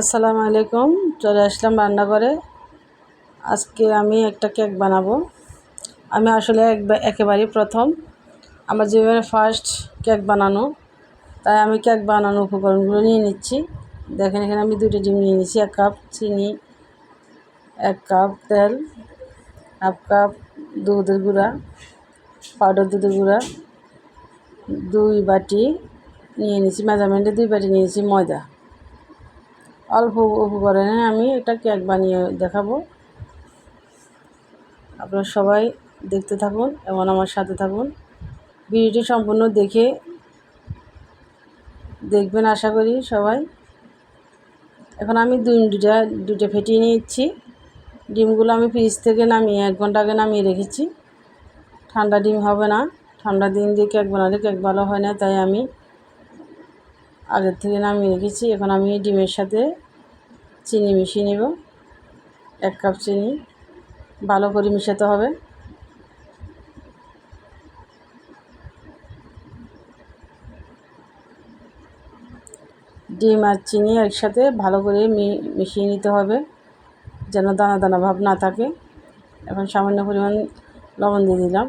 আসসালামু আলাইকুম চলে আসলাম রান্নাঘরে। আজকে আমি একটা কেক বানাবো। আমি আসলে একবার একেবারেই প্রথম। আমার জীবনে ফার্স্ট কেক বানানো। তাই আমি কেক বানানো উপকরণগুলো নিয়ে নিচ্ছি। দেখেন, এখানে আমি দুটো ডিম নিয়ে নিচ্ছি এক কাপ চিনি, এক কাপ তেল হাফ কাপ দুধের গুঁড়া পাউডার দুধের গুঁড়া, দুই বাটি নিয়ে নিয়েছি। মেজারমেন্টে দুই বাটি নিয়েছি ময়দা। অল্প উপকরণে আমি এটা কেক বানিয়ে দেখাবো। আপনারা সবাই দেখতে থাকুন এবং আমার সাথে থাকুন। ভিডিওটি সম্পূর্ণ দেখে দেখবেন আশা করি সবাই। এখন আমি দুই দুটা দুটো ফেটিয়ে নিচ্ছি ডিমগুলো আমি ফ্রিজ থেকে নামিয়ে, এক ঘণ্টা আগে নামিয়ে রেখেছি। ঠান্ডা ডিম হবে না। ঠান্ডা দিন দিয়ে কেক বানালে কেক ভালো হয় না, তাই আমি আগের থেকে নামিয়ে রেখেছি। এখন আমি ডিমের সাথে চিনি মিশিয়ে নেব। এক কাপ চিনি। ভালো করে মিশাতে হবে। ডিম আর চিনি একসাথে ভালো করে মিশিয়ে নিতে হবে, যেন দানা দানা ভাব না থাকে। এখন সামান্য পরিমাণ লবণ দিয়ে দিলাম।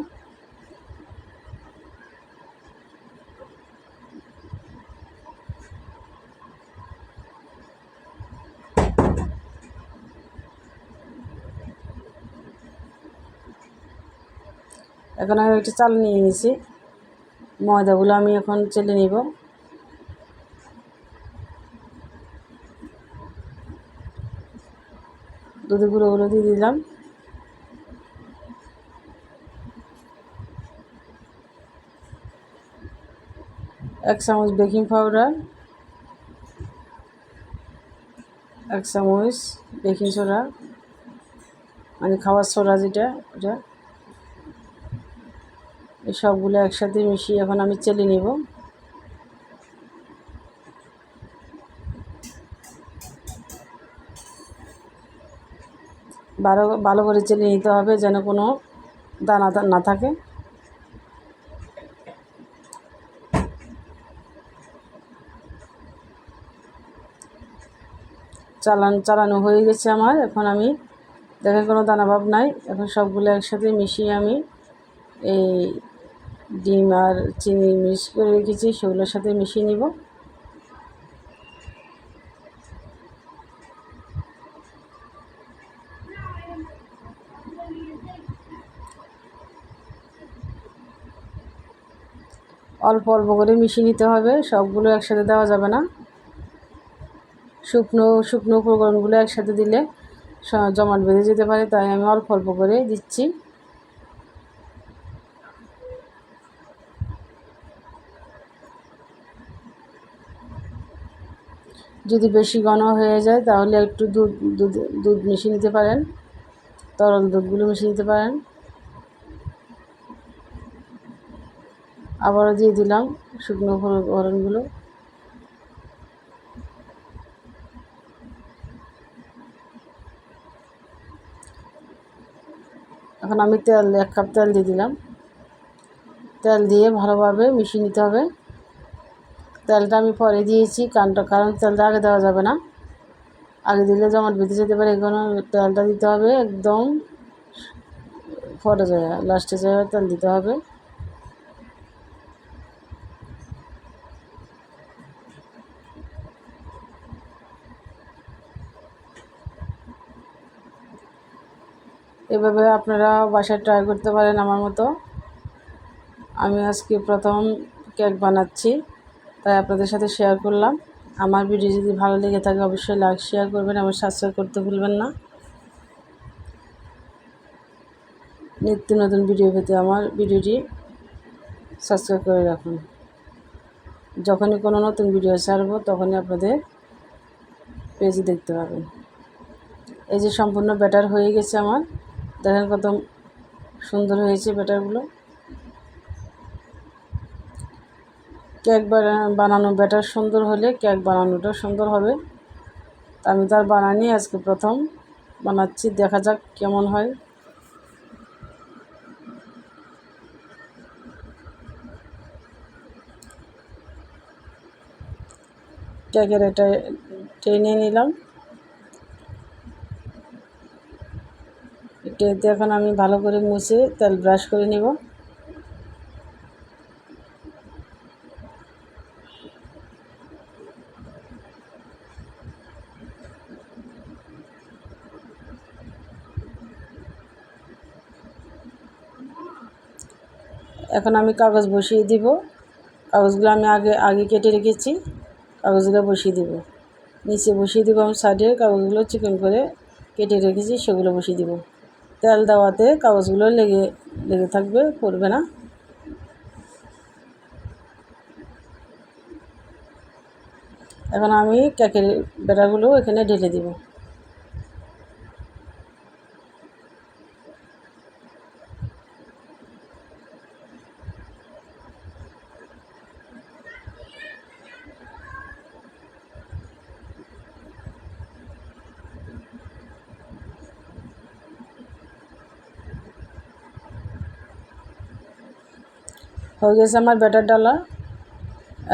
এখন আমি একটা চাল নিয়ে নিয়েছি। ময়দাগুলো আমি এখন চেলে নিব। দুধের গুঁড়োগুলো দিয়ে দিলাম। এক চামচ বেকিং পাউডার, এক চামচ বেকিং সোডা মানে খাওয়ার সোডা যেটা, ওটা সবগুলো একসাথে মিশিয়ে এখন আমি চেলে নেব। ভালো ভালো করে চেলে নিতে হবে যেন কোনো দানা না থাকে। চালান, চালানো হয়ে গেছে আমার। এখন আমি দেখেন কোনো দানাভাব নাই। এখন সবগুলো একসাথে মিশিয়ে আমি এই ডিম আর চিনি মিক্স করে রেখেছি, সেগুলোর সাথে মিশিয়ে নিব। অল্প অল্প করে মিশিয়ে নিতে হবে, সবগুলো একসাথে দেওয়া যাবে না। শুকনো শুকনো উপকরণগুলো একসাথে দিলে জমাট বেঁধে যেতে পারে, তাই আমি অল্প অল্প করে দিচ্ছি। যদি বেশি ঘন হয়ে যায়, তাহলে একটু দুধ দুধ দুধ মিশিয়ে নিতে পারেন। তরল দুধগুলো মিশিয়ে নিতে পারেন। আবারও দিয়ে দিলাম শুকনো গরমগুলো এখন আমি তেল, এক কাপ তেল দিয়ে দিলাম। তেল দিয়ে ভালোভাবে মিশিয়ে নিতে হবে। তেলটা আমি পরে দিয়েছি কারণটা কারণ তেলটা আগে দেওয়া যাবে না। আগে দিলে জমাট বেঁধে যেতে পারে, এখানে তেলটা দিতে হবে একদম। পরে যায় লাস্টে যায় তেল দিতে হবে। এভাবে আপনারা বাসায় ট্রাই করতে পারেন আমার মতো। আমি আজকে প্রথম কেক বানাচ্ছি। তাই আপনাদের সাথে শেয়ার করলাম। আমার ভিডিও যদি ভালো লেগে থাকে, অবশ্যই লাইক শেয়ার করবেন এবং সাবস্ক্রাইব করতে ভুলবেন না। নিত্য নতুন ভিডিও পেতে আমার ভিডিওটি সাবস্ক্রাইব করে রাখুন। যখনই কোনো নতুন ভিডিও ছাড়বো, তখনই আপনাদের পেজে দেখতে পাবেন। এই যে সম্পূর্ণ ব্যাটার হয়ে গেছে আমার। দেখেন কত সুন্দর হয়েছে ব্যাটারগুলো কেক বানানো ব্যাটার সুন্দর হলে কেক বানানোটা সুন্দর হবে। তা আমি তার বানানি আজকে প্রথম। বানাচ্ছি, দেখা যাক কেমন হয়। কেকের এটা ট্রেনে নিলাম। ট্রেতে এখন আমি ভালো করে মুছে তেল ব্রাশ করে নিব। এখন আমি কাগজ বসিয়ে দিব। কাগজগুলো আমি আগে আগে কেটে রেখেছি। কাগজগুলো বসিয়ে দিব। নিচে বসিয়ে দিব আমি সাইডে। কাগজগুলো চিকন করে কেটে রেখেছি, সেগুলো বসিয়ে দিব। তেল দেওয়াতে কাগজগুলো লেগে লেগে থাকবে, পড়বে না। এখন আমি কেকের বেড়াগুলো এখানে ঢেলে দিব। হয়ে গেছে আমার ব্যাটার ডালা।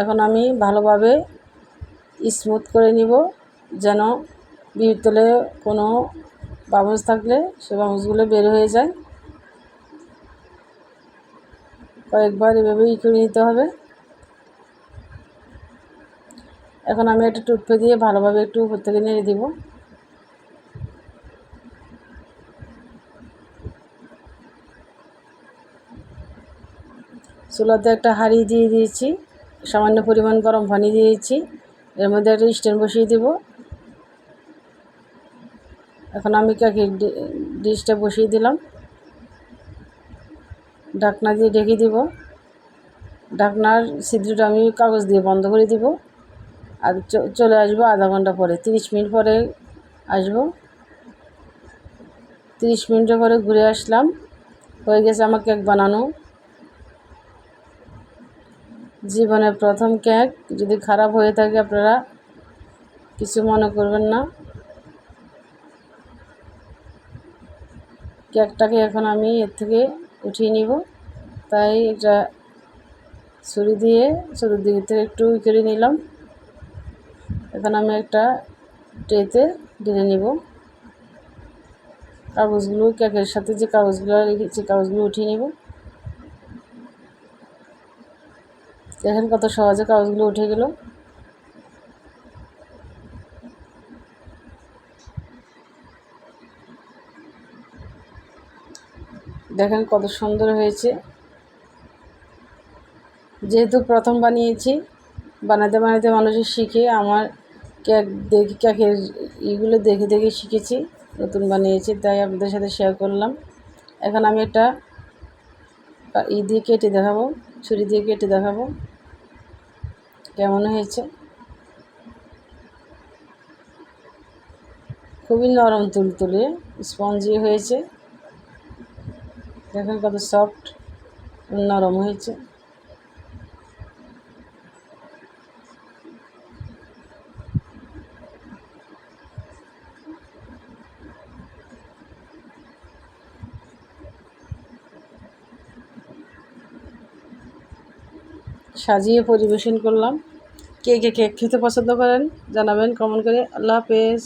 এখন আমি ভালোভাবে স্মুথ করে নিব, যেন ভিতরে কোনো বাবুস থাকলে সে বাবুসগুলো বের হয়ে যায়। কয়েকবার এভাবে ই করে নিতে হবে। এখন আমি একটা টুথপে দিয়ে ভালোভাবে একটু উপর থেকে নেড়ে দিব। চুলাতে একটা হাঁড়ি দিয়ে দিয়েছি, সামান্য পরিমাণ গরম পানি দিয়েছি, এর মধ্যে একটা স্ট্যান্ড বসিয়ে দেব। এখন আমি কাকি ডিশটা বসিয়ে দিলাম। ঢাকনা দিয়ে ঢেকে দিব। ঢাকনার ছিদ্রটা আমি কাগজ দিয়ে বন্ধ করে দিব। আর চলে আসব আধা ঘণ্টা পরে, তিরিশ মিনিট পরে আসব। তিরিশ মিনিটের পরে ঘুরে আসলাম। হয়ে গেছে আমার কেক বানানো। জীবনের প্রথম কেক। যদি খারাপ হয়ে থাকে আপনারা কিছু মনে করবেন না। কেকটাকে এখন আমি এর থেকে উঠিয়ে নিব। তাই এটা ছুরি দিয়ে চতুর্দিকে থেকে একটু করে নিলাম। এখন আমি একটা ট্রেতে ঢেলে নিব। কাগজগুলো, কেকের সাথে যে কাগজগুলো রেখেছি, কাগজগুলো উঠিয়ে নিব। দেখেন কত সহজে কাগজগুলো উঠে গেল। দেখেন কত সুন্দর হয়েছে। যেহেতু প্রথম বানিয়েছি, বানাতে বানাতে মানুষের শিখে আমার ক্যাক দেখে ক্যাকের ইগুলো দেখে দেখে শিখেছি, নতুন বানিয়েছি, তাই আপনাদের সাথে শেয়ার করলাম। এখন আমি একটা ই দিয়ে কেটে দেখাবো, ছুরি দিয়ে কেটে দেখাবো। কেমন হয়েছে? খুবই নরম তুলতুলে স্পঞ্জি হয়েছে। দেখেন কত সফট নরম হয়েছে। সাজিয়ে পরিবেশন করলাম। কে কে কেক খেতে পছন্দ করেন জানাবেন কমেন্ট করে। আল্লাহ হাফেজ।